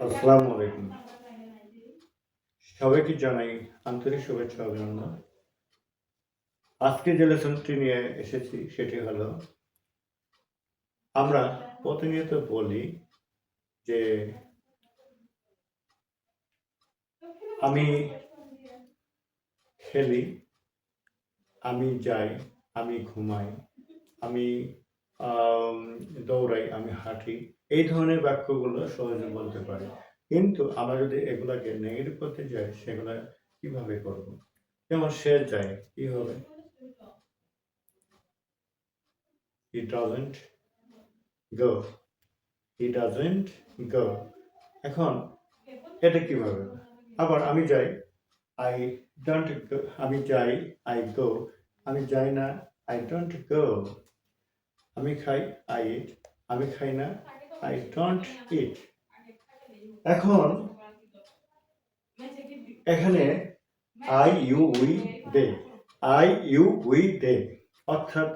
আসসালামু আলাইকুম সবাইকে জানাই আন্তরিক শুভেচ্ছা অভিনন্দন। আজকে যে লেসনটি নিয়ে এসেছি সেটি হলো আমরা প্রতিনিয়ত বলি যে আমি খেলি আমি যাই আমি ঘুমাই আমি আম, দৌড়াই আমি হাঁটি। এই ধরনের বাক্যগুলো সহজে বলতে পারি। কিন্তু আমরা যদি এগুলাকে নেগেটিভ করতে যাই, সেগুলা কীভাবে করব? যেমন সে যায়, কি হবে? He doesn't go he doesn't গো এখন এটা কীভাবে? আবার আমি যাই আই ডোন্ট আমি যাই আই গো আমি যাই না আই ডোন্ট গো আমি খাই আই ইট আমি খাই না আই ডোন্ট ইট এখন এখানে I you we they I you we they অর্থাৎ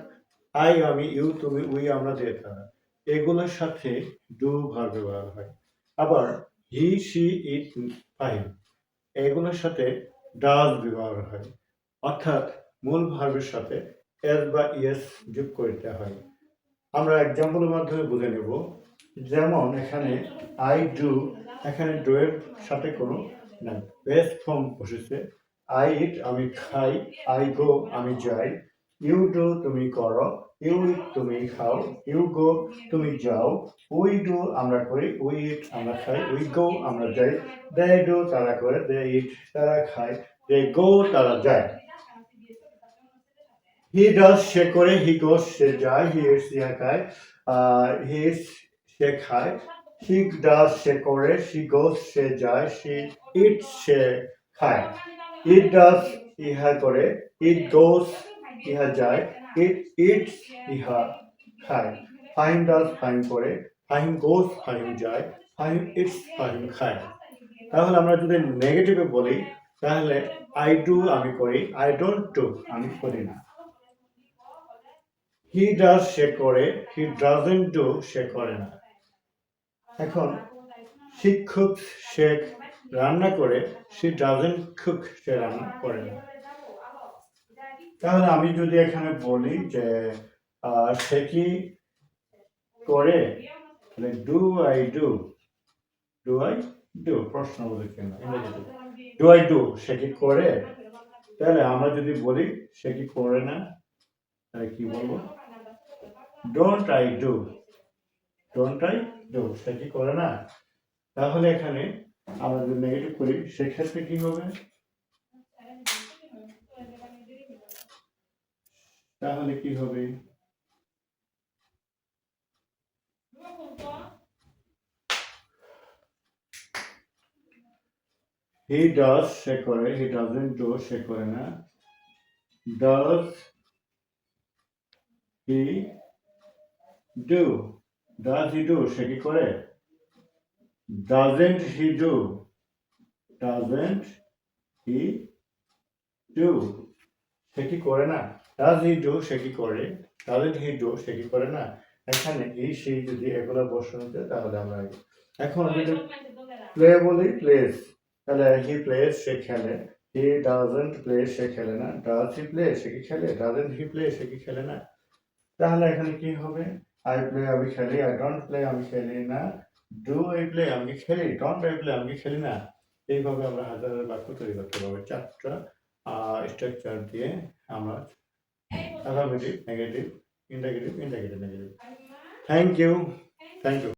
আই আমি ইউ তুমি উই আমরা দে তারা। এগুলোর সাথে ডু ভার ব্যবহার হয়। আবার হি সি ইট ফাইন এগুলোর সাথে ডাজ ব্যবহার হয়। অর্থাৎ মূল ভার্বের সাথে এস বা ইয়েস যোগ করতে হয়। আমরা এক্সাম্পলের মাধ্যমে বুঝে নেব। যেমন এখানে আই ডু এখানে ডু এর সাথে কোনো না বেস্ট ফর্ম বসেছে। আই ইট আমি খাই। আই গো আমি যাই। ইউ ডু তুমি করো। ইউ ইট তুমি খাও। ইউ গো তুমি যাও। উই ডু আমরা করি। উই ইট আমরা খাই। উই গো আমরা যাই। দে ডু তারা করে। দে ইট তারা খায়। দে গো তারা যায়। হি ডাজ সে করে হি গোস সে যায় হি ইটস সে খায় হি ইটস সে খায় হি ডাজ সে করে সি গোস সে যায় সি ইটস সে খায় ইট ডাজ ইহা করে ইট গোস ইহা যায় ইট ইটস ইহা খায় ফাহিম ডাজ ফাহিম করে ফাহিম গোস ফাহিম যায় ফাহিম ইটস ফাহিম খায় তাহলে আমরা যদি নেগেটিভে বলি, তাহলে আই ডু আমি করি আই ডোন্ট ডু আমি করি না। হি ডাজ সে করে হি ডাজেন্ট ডু সে করে না। এখন শিক্ষক সে রান্না করে সে ডাজেন্ট কুক সে রান্না করে না। তাহলে আমি যদি এখানে বলি যে সে কি করে? তাহলে do I do do I do প্রশ্ন বলে কেন? ডু আই ডু সে কি করে? তাহলে আমরা যদি বলি, সে কি করে না? তাহলে কি বলব? Don't I do don't I do সে কি করে না? তাহলে এখানে আমরা যদি নেগেটিভ করি, সেক্ষেত্রে কি হবে? তাহলে কি হবে? হি ডাজ সে করে। হি ডাজেন্ট ডু সে করে না। Does he do does he do সে কি করে? Doesn't he do doesn't he do সে কি করে না? ডাজ হি ডু সে কি করে? ডাজেন্ট হি ডু সে কি করে না? এখানে এই, সেই যদি এগুলো বসানো যায় তাহলে আমরা এখন যদি প্লে বলি প্লেস তাহলে হি প্লেস সে খেলে। হি ডাজেন্ট প্লে সে খেলে না। ডাজ হি প্লে সে কি খেলে? ডাজেন্ট হি প্লে সে কি খেলে না? তাহলে এখানে কি হবে? আই প্লে আমি খেলি আই ডোন্ট প্লে আমি খেলি না। ডু আই প্লে আমি খেলি ডোন্ট আই প্লে আমি খেলি না। এইভাবে আমরা হাজার হাজার বাক্য তৈরি করতে পারব। চারটা স্ট্রাকচার দিয়ে আমরা affirmative negative interrogative interrogative negative thank you thank you